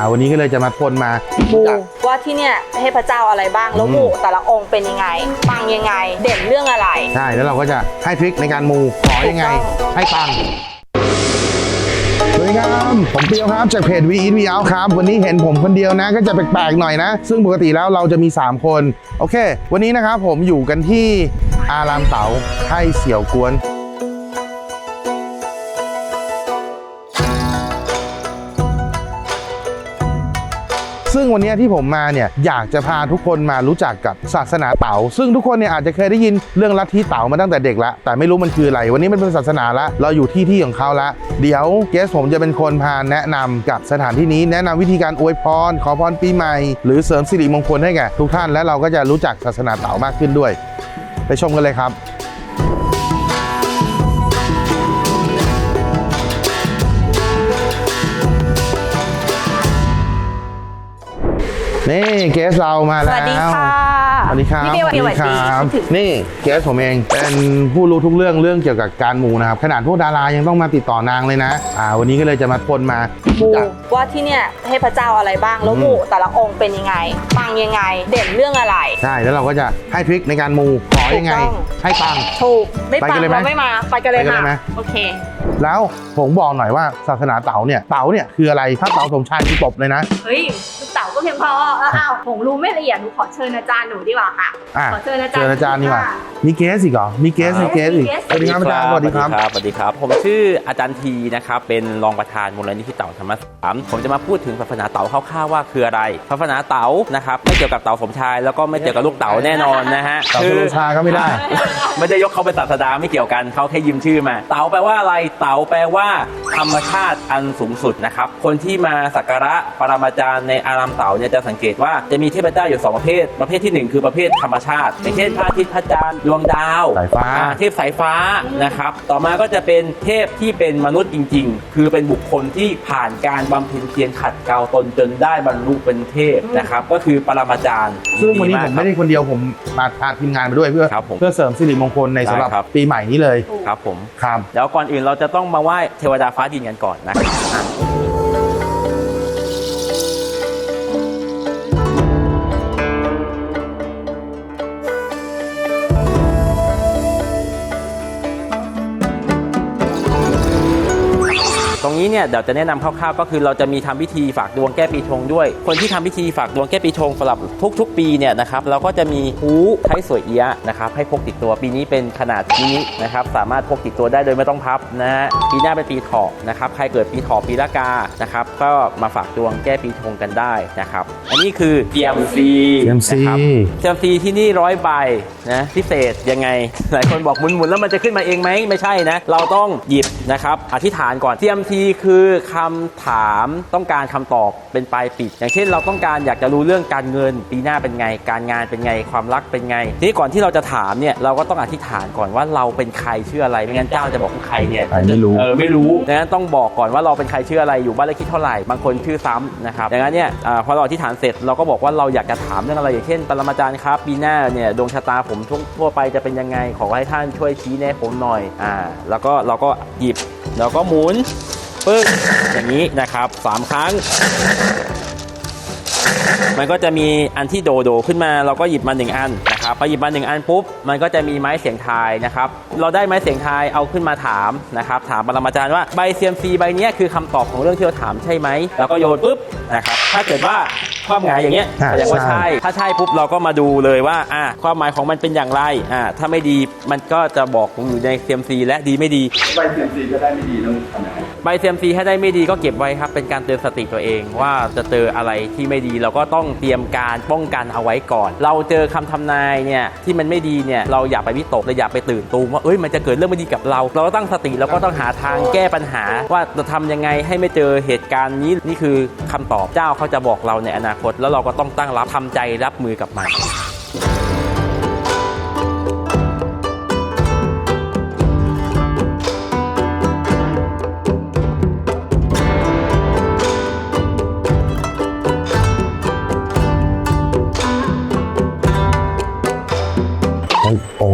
าวันนี้ก็เลยจะมาทนมามูจากว่าที่เนี่ยเทพเจ้าอะไรบ้างแล้วอืมหมู่แต่ละองค์เป็นยังไงปังยังไง เด่นเรื่องอะไรใช่แล้วเราก็จะให้ทริคในการมูขอยังไงถูกต้องให้ปังสวัสดีครับ ผมเปียวครับ จากเพจวีอินวีเอาครับ วันนี้เห็นผมคนเดียวนะ ก็จะแปลกๆหน่อยนะ ซึ่งปกติแล้วเราจะมี 3 คน โอเค วันนี้นะครับผมอยู่กันที่อารามเต๋าไท่เสี่ยวกวน ซึ่งวันนี้ที่ผมมาเนี่ยอยากจะพาทุกคนมารู้จักกับศาสนาเต๋าซึ่งทุกคนเนี่ยอาจจะเคยได้ยินเรื่องลัทธิเต๋ามาตั้งแต่เด็กละแต่ไม่รู้มันคืออะไร วันนี้มันเป็นศาสนาละเราอยู่ที่ที่ของเขาละเดี๋ยวเกสผมจะเป็นคนพาแนะนำกับสถานที่นี้แนะนำวิธีการอวยพร ขอพรปีใหม่ หรือเสริมสิริมงคลให้แก่ทุกท่านและเราก็จะรู้จักศาสนาเต๋ามากขึ้นด้วย ไปชมกันเลยครับ นี่เกสเรามาแล้วสวัสดีค่ะ สวัสดีครับพี่เบลสวัสดีครับคิดถึงนี่เกสผมเองเป็นผู้รู้ทุกเรื่องเรื่องเกี่ยวกับการมูนะครับขนาดพวกดารายังต้องมาติดต่อนางเลยนะอ่าวันนี้ก็เลยจะมาทนมามูจากว่าที่เนี่ยเทพเจ้าอะไรบ้างแล้วอืมหมู่แต่ละองค์เป็นยังไงปังยังไง เด่นเรื่องอะไรใช่แล้วเราก็จะให้ทริคในการมูขอยังไงถูกต้องให้ปังถูกไม่ไปปักังนเลยไหมเราไม่มาไปกันเลยไปกันเลยไหมค่ะโอเคแล้วผมบอกหน่อยว่าศาสนาเต๋าเนี่ยเต๋าเนี่ยคืออะไรถ้าเต๋าสมชายคือตบเลยนะเฮ้ยลูกเต๋าก็เพียงพอแล้วอ้าวผมรู้ไม่ละเอียดหนูขอเชิญอาจารย์หนูดีกว่าค่ะอะขอเชิญอาจารเจย์ออาจารย์นี่หว่าค่ะมีเกสอีกเหรอมีเกสมีเกสอีกมีเกสสวัสดีครับอาจารย์สวัสดีครับสวัสดีครับ ผมชื่ออาจารย์ทีนะครับเป็นรองประธานมูลนิธิเต่าธรรมสามผมจะมาพูดถึงศาสนาเต่าคร่าวๆว่าคืออะไรศาสนาเต่านะครับไม่เกี่ยวกับเต่าสมชาย แล้วก็ไม่เกี่ยวกับลูกเต่าแน่นอนนะฮะเต๋าสมชายก็ไม่ได้ ไม่ได้ยกเขาเป็นศาสดาไม่เกี่ยวกันเขาแค่ยืมชื่อมา เต่าแปลว่าอะไรเต่าแปลว่า ธรรมชาติอันสูงสุดนะครับคนที่มาสักการะปรมาจารย์ในอารามเต่าเนี่ยจะสังเกตว่าจะมีเทพเจ้าอยู่สองประเภท ประเภทที่หนึ่งคือประเภทธรรมชาติอย่างเช่นพระอาทิตย์พระจันทร์ดวงดาวสายฟ้า อ่เทพสายฟ้านะครับ ต่อมาก็จะเป็นเทพที่เป็นมนุษย์จริง ๆ คือเป็นบุคคลที่ผ่านการบำเพ็ญเพียรขัดเกลาตนจนได้บรรลุเป็นเทพนะครับ ก็คือปรมาจารย์ซึ่งวันนี้ผมไม่ได้ดีากคนเดียวผมมาพาทีมงานมาด้วยเพื่อ ครับผมเพื่อเสริมสิริมงคลในสำหรับได้ครับ ปีใหม่นี้เลยครับผม ครับ เดี๋ยวก่อนอื่นเราจะต้องมาไหว้เทวดาฟ้าดินกันก่อนนะครับอะ เนี่ยเดี๋ยวจะแนะนำคร่าวๆก็คือเราจะมีทำพิธีฝากดวงแก้ปีชงด้วย คนที่ทำพิธีฝากดวงแก้ปีชงสำหรับทุก ๆ ปีเนี่ยนะครับเราก็จะมีหูไทยสวยเอียะนะครับให้พกติดตัวปีนี้เป็นขนาดมินินะครับสามารถพกติดตัวได้โดยไม่ต้องพับนะฮะปีหน้าเป็นปีเถาะนะครับใครเกิดปีเถาะปีละกานะครับก็มาฝากดวงแก้ปีชงกันได้นะครับอันนี้คือ TMC TMC นะครับ TMC ที่นี่ร้อยใบนะพิเศษยังไง หลายคนบอกหมุนๆแล้วมันจะขึ้นมาเองไหมไม่ใช่นะเราต้องหยิบนะครับอธิษฐานก่อน TMC คือคำถามต้องการคำตอบเป็นปลายปิด อย่างเช่นเราต้องการอยากจะรู้เรื่องการเงิน ปีหน้าเป็นไง การงานเป็นไง ความรักเป็นไง ทีนี้ก่อนที่เราจะถามเนี่ยเราก็ต้องอธิษฐานก่อนว่าเราเป็นใครชื่ออะไรไม่งั้นเจ้าจะบอกว่าใครเนี่ยใครไม่รู้เออไม่รู้ดังนั้นต้องบอกก่อนว่าเราเป็นใครชื่ออะไรอยู่บ้านเลขที่เท่าไหร่บางคนชื่อซ้ำนะครับดังนั้นเนี่ยอาพอเราอธิษฐานเสร็จเราก็บอกว่าเราอยากจะถามเรื่องอะไรอย่างเช่นปรมาจารย์ครับปีหน้าเนี่ยดวงชะตาผมทั่วทั่วไปจะเป็นยังไงขอให้ท่านช่วยชี้แนะผมหน่อยอ่าแล้วก็เราก็หยิบแล้วก็หมุน ปึ้งอย่างนี้นะครับสามครั้ง มันก็จะมีอันที่โดโดขึ้นมาเราก็หยิบมาหนึ่งอันนะครับพอหยิบมาหนึ่งอันปุ๊บมันก็จะมีไม้เสียงทายนะครับ เราได้ไม้เสียงทายเอาขึ้นมาถามนะครับ ถามปรมาจารย์ว่าใบเซียมซีใบเนี้ยคือคำตอบของเรื่องที่เราถามใช่ไหมแล้วก็โยนปุ๊บนะครับ ถ้าเกิดว่า ความหงายอย่างเงี้ยอ่าแสดงว่าใช่ ใช่ ถ้าใช่ปุ๊บเราก็มาดูเลยว่าอ่าความหมายของมันเป็นอย่างไรอ่าถ้าไม่ดีมันก็จะบอกอยู่ในเซียมซีและดีไม่ดีใบเซียมซีก็ได้ไม่ดีต้องทำยังไงใบเซียมซีให้ได้ไม่ดีก็เก็บไว้ครับ เป็นการเตือนสติตัวเองว่าจะเจออะไรที่ไม่ดีเราก็ต้องเตรียมการป้องกันเอาไว้ก่อน เราเจอคำทำนายเนี่ยที่มันไม่ดีเนี่ยเราอย่าไปวิตกเราอย่าไปตื่นตูมว่าเอ้ยมันจะเกิดเรื่องไม่ดีกับเรา เราก็ตั้งสติแล้วก็ต้องหาทางแก้ปัญหา ว่าจะทำยังไงให้ไม่เจอเหตุการณ์นี้นี่คือคำตอบเจ้าเขาจะบอกเราในอนาคต แล้วเราก็ต้องตั้งรับทำใจรับมือกับมัน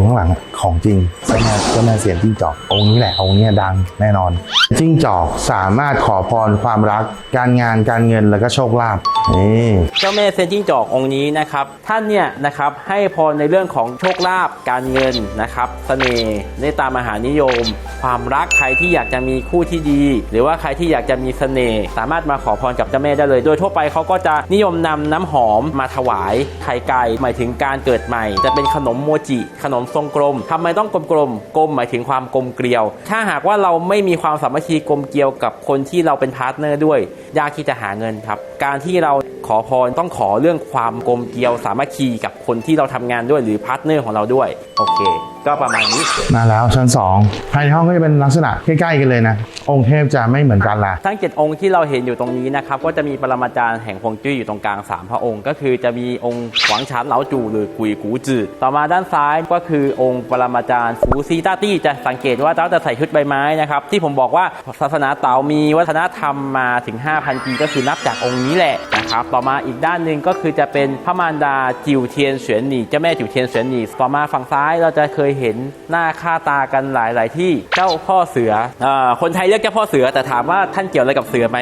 ข้างหลังอะของจริงสแม่เจ้าแม่เสียนจิ้งจอกองค์นี้แหละองค์นี้ดังแน่นอน จิ้งจอกสามารถขอพรความรัก การงานการเงินแล้วก็โชคลาภนี่เจ้าแม่เซนจิ้งจอกองค์นี้นะครับท่านเนี่ยนะครับให้พรในเรื่องของโชคลาภการเงินนะครับเสน่ห์เมตตามหานิยม ความรักใครที่อยากจะมีคู่ที่ดี หรือว่าใครที่อยากจะมีเสน่ห์สามารถมาขอพรกับเจ้าแม่ได้เลย โดยทั่วไปเขาก็จะนิยมนำน้ำหอมมาถวายไข่ไก่หมายถึงการเกิดใหม่ จะเป็นขนมโมจิขนมทรงกลมทำไมต้องกลมกลมกลมหมายถึงความกลมเกลียว ถ้าหากว่าเราไม่มีความสามัคคีกลมเกลียวกับคนที่เราเป็นพาร์ทเนอร์ด้วย ยากที่จะหาเงินครับ การที่เรา ขอพรต้องขอเรื่องความกลมเกลียวสามัคคีกับคนที่เราทำงานด้วยหรือพาร์ทเนอร์ของเราด้วย โอเค ก็ประมาณนี้ มาแล้วชั้น2ภายในห้องก็จะเป็นลักษณะใกล้ๆกันเลยนะ องค์เทพจะไม่เหมือนกันละ ทั้ง 7 องค์ที่เราเห็นอยู่ตรงนี้นะครับ ก็จะมีปรมาจารย์แห่งฮวงจุ้ยอยู่ตรงกลาง 3 พระองค์ ก็คือจะมีองค์หวังฉานเหลาจูหรือกุยกูจืดต่อมาด้านซ้ายก็คือองค์ปรมาจารย์ฟูซีต้าตี้จะสังเกตว่าเจ้าจะใส่ชุดใบไม้นะครับ ที่ผมบอกว่าศาสนาเต๋ามีวัฒนธรรมมาถึง 5,000 ปีก็คือนับจากองค์นี้แหละนะครับต่อมาอีกด้านหนึ่งก็คือจะเป็นพระมารดาจิวเทียนเสวียนหนีเจ้าแม่จิวเทียนเสวียนหนีต่อมาฝั่งซ้ายเราจะเคยเห็นหน้าค่าตากันหลายๆที่เจ้าพ่อเสืออคนไทยเรียกเจ้าพ่อเสือแต่ถามว่าท่านเกี่ยวอะไรกับเสือไหม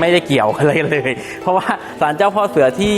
ไม่ได้เกี่ยวอะไรเลย เพราะว่าศาลเจ้าพ่อเสือที่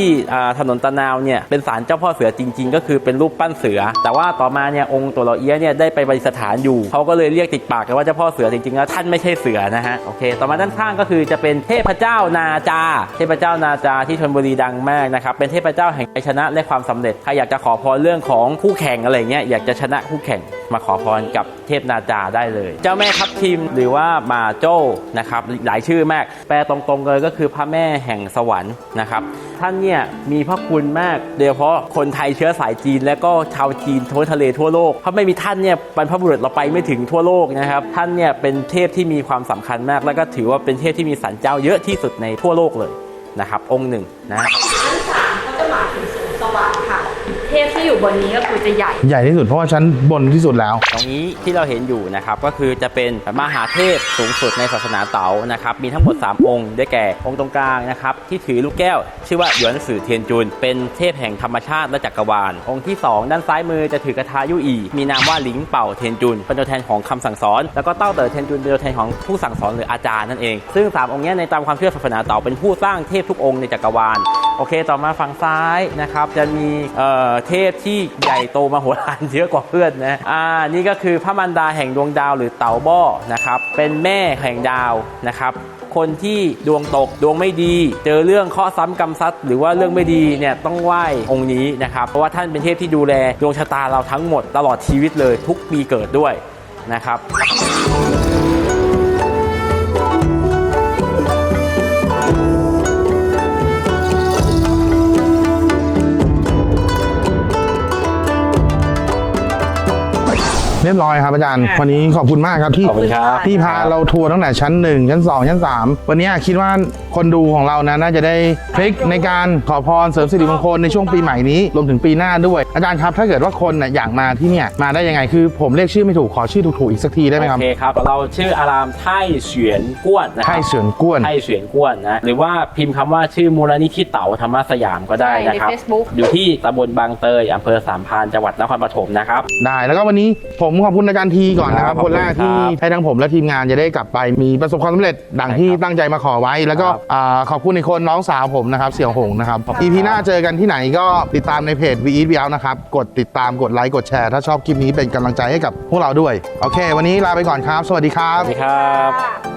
ถนนตะนาวเนี่ยเป็นศาลเจ้าพ่อเสือจริง ๆ ก็คือเป็นรูปปั้นเสือ แต่ว่าต่อมาเนี่ยองค์ตัวเราเอี้ยเนี่ยได้ไปประดิษฐานอยู่เขาก็เลยเรียกติดปากกันว่าเจ้าพ่อเสือจริงๆแล้วท่านไม่ใช่เสือนะฮะโอเค ต่อมาด้านข้างก็คือจะเป็นเทพเจ้านาจา เทพเจ้านาจาที่ชลบุรีดังมากนะครับเป็นเทพเจ้าแห่งชัยชนะและความสำเร็จใครอยากจะขอพรเรื่องของคู่แข่งอะไรเงี้ยอยากจะชนะคู่แข่งมาขอพรกับเทพนาจาได้เลย เจ้าแม่ทับทิมหรือว่ามาโจ้นะครับหลายชื่อมาก แปลตรงๆเลยก็คือพระแม่แห่งสวรรค์นะครับ ท่านเนี่ยมีพระคุณมากโดยเฉพาะคนไทยเชื้อสายจีน และก็ชาวจีนทั่วทะเลทั่วโลกถ้าะไม่มีท่านเนี่ยบรรพบุรุษเราไปไม่ถึงทั่วโลกนะครับ ท่านเนี่ยเป็นเทพที่มีความสำคัญมาก แล้วก็ถือว่าเป็นเทพที่มีสันเจ้าเยอะที่สุดในทั่วโลกเลยนะครับ องค์หนึ่งนะชั้นสามก็จะหมายถึงสวนสวรรค์ค่ะ เทพที่อยู่บนนี้ก็คือจะใหญ่ ใหญ่ที่สุดเพราะว่าชั้นบนที่สุดแล้ว ตรงนี้ที่เราเห็นอยู่นะครับก็คือจะเป็นมหาเทพสูงสุดในศาสนาเต๋านะครับมีทั้งหมด 3 องค์ ได้แก่องค์ตรงกลางนะครับที่ถือลูกแก้ว ชื่อว่าหยวนสื่อเทียนจุน เป็นเทพแห่งธรรมชาติและจักรวาล องค์ที่ 2 ด้านซ้ายมือจะถือกระทายุอีมีนามว่าหลิงเป่าเทียนจุน เป็นตัวแทนของคำสั่งสอน แล้วก็เต้าเต๋อเทียนจุนเป็นตัวแทนของผู้สั่งสอนหรืออาจารย์นั่นเอง ซึ่งสามองค์เนี้ยในตามความเชื่อศาสนาเต๋าเป็นผู้สร้างเทพทุกองค์ในจักรวาล โอเคต่อมาฝั่งซ้ายนะครับจะมีเอ่อเทพที่ใหญ่โตมโหฬารเยอะกว่าเพื่อนนะอ่านี่ก็คือพระมันดาแห่งดวงดาวหรือเต่าบ้อนะครับเป็นแม่แห่งดาวนะครับคนที่ดวงตกดวงไม่ดี เจอเรื่องเคราะห์ซ้ำกรรมซัดหรือว่าเรื่องไม่ดีเนี่ยต้องไหว้องค์นี้นะครับเพราะว่าท่านเป็นเทพที่ดูแลดวงชะตาเราทั้งหมดตลอดชีวิตเลยทุกปีเกิดด้วยนะครับ เรียบร้อยครับอาจารย์ วันนี้ขอบคุณมากครับที่ขอบคุณครับ ที่พาเราทัวร์ตั้งแต่ชั้น1ชั้น2ชั้น3วันนี้คิดว่าคนดูของเรานะน่าจะได้พลิกในการขอพรเสริมสิริมงคลในช่วงปีใหม่นี้รวมถึงปีหน้าด้วย อาจารย์ครับถ้าเกิดว่าคนน่ะอยากมาที่เนี่ยมาได้ยังไงคือผมเรียกชื่อไม่ถูกขอชื่อถูกๆอีกสักทีได้ไหมครับ โอเคครับ เราชื่ออารามไท่เฉียนก้วนนะคไท่รับเสือนก้วน ไท่เฉียนก้วนนะ หรือว่าพิมพ์คำว่าชื่อมูลนิธิเต๋าธรรมสยามก็ได้นะครับ ใช่ใน Facebook อยู่ที่ตำบลบางเตยอำเภอสามพรานจังหวัดนครปฐมนะครับ ได้แล้วก็วันนี้ผมขอบคุณอาจารย์ทีก่อนนะครับครับคนแรกขอบคุณที่ครับให้ทั้งผมและทีมงานจะได้กลับไปมีประสบความสำเร็จดังที่ใช่ครับตั้งใจมาขอไว้ แล้วก็ครับอ่าขอบคุณในคนน้องสาวผมนะครับ เสี่ยวหงนะครับ EP หน้าเจอกันที่ไหนก็ติดตามในเพจ v e a t v l นะครับ กดติดตามกดไลค์กดแชร์ ถ้าชอบคลิปนี้เป็นกำลังใจให้กับพวกเราด้วย โอเค วันนี้ลาไปก่อนครับ สวัสดีครับ สวัสดีครับค่ะ